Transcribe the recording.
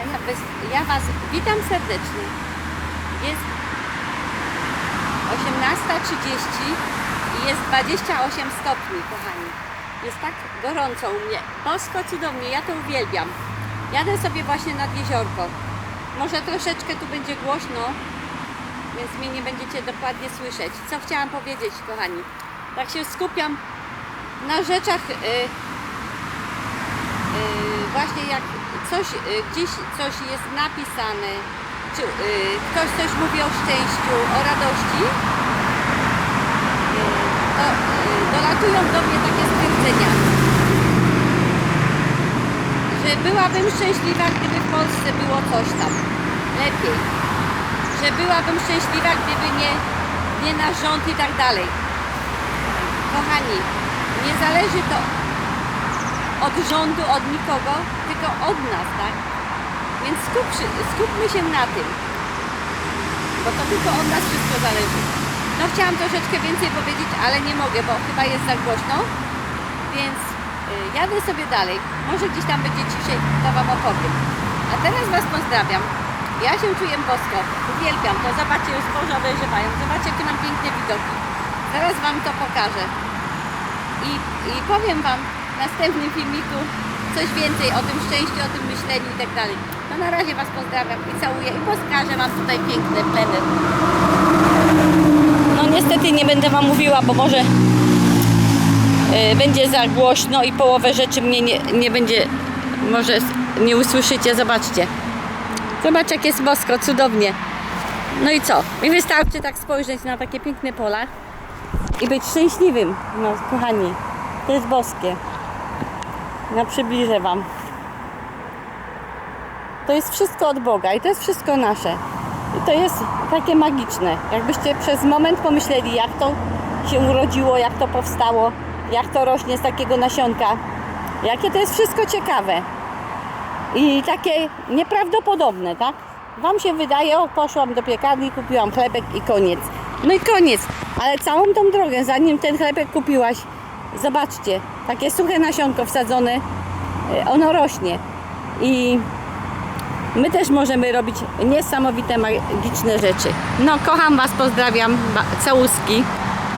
A ja, bez, ja Was witam serdecznie. Jest 18.30 i jest 28 stopni, kochani. Jest tak gorąco u mnie. Bosko cudownie, ja to uwielbiam. Jadę sobie właśnie nad jeziorko. Może troszeczkę tu będzie głośno, więc mnie nie będziecie dokładnie słyszeć. Co chciałam powiedzieć, kochani? Tak się skupiam na rzeczach y, y, właśnie jak coś y, gdzieś coś jest napisane, czy y, ktoś coś mówi o szczęściu, o radości, y, to dolatują do mnie takie stwierdzenia, że byłabym szczęśliwa, gdyby w Polsce było coś tam lepiej, że byłabym szczęśliwa, gdyby nie, nie nasz rząd i tak dalej. Kochani, nie zależy to od rządu, od nikogo, tylko od nas, tak? Więc skup, skupmy się na tym, bo to tylko od nas wszystko zależy. No chciałam troszeczkę więcej powiedzieć, ale nie mogę, bo chyba jest za głośno, więc y, jadę sobie dalej. Może gdzieś tam będzie ciszej, to Wam opowiem. A teraz Was pozdrawiam. Ja się czuję bosko, uwielbiam to. Zobaczcie, już zboża dojrzewają. Zobaczcie, jakie mam piękne widoki. Zaraz Wam to pokażę. I, I powiem Wam następnym filmiku coś więcej o tym szczęściu, o tym myśleniu i tak dalej. No na razie Was pozdrawiam i całuję i pokażę Wam tutaj piękne pleny. No niestety nie będę Wam mówiła, bo może y, będzie za głośno i połowę rzeczy mnie nie, nie będzie, może nie usłyszycie, zobaczcie. Zobacz jak jest bosko, cudownie. No i co? Mi wystarczy tak spojrzeć na takie piękne pola i być szczęśliwym. No kochani, to jest boskie. No przybliżę Wam. To jest wszystko od Boga i to jest wszystko nasze. I to jest takie magiczne. Jakbyście przez moment pomyśleli, jak to się urodziło, jak to powstało, jak to rośnie z takiego nasionka. Jakie to jest wszystko ciekawe. I takie nieprawdopodobne, tak? Wam się wydaje, o poszłam do piekarni, kupiłam chlebek i koniec. No i koniec. Ale całą tą drogę, zanim ten chlebek kupiłaś, zobaczcie, takie suche nasionko wsadzone, y, ono rośnie. I my też możemy robić niesamowite, magiczne rzeczy. No, kocham Was, pozdrawiam, całuski.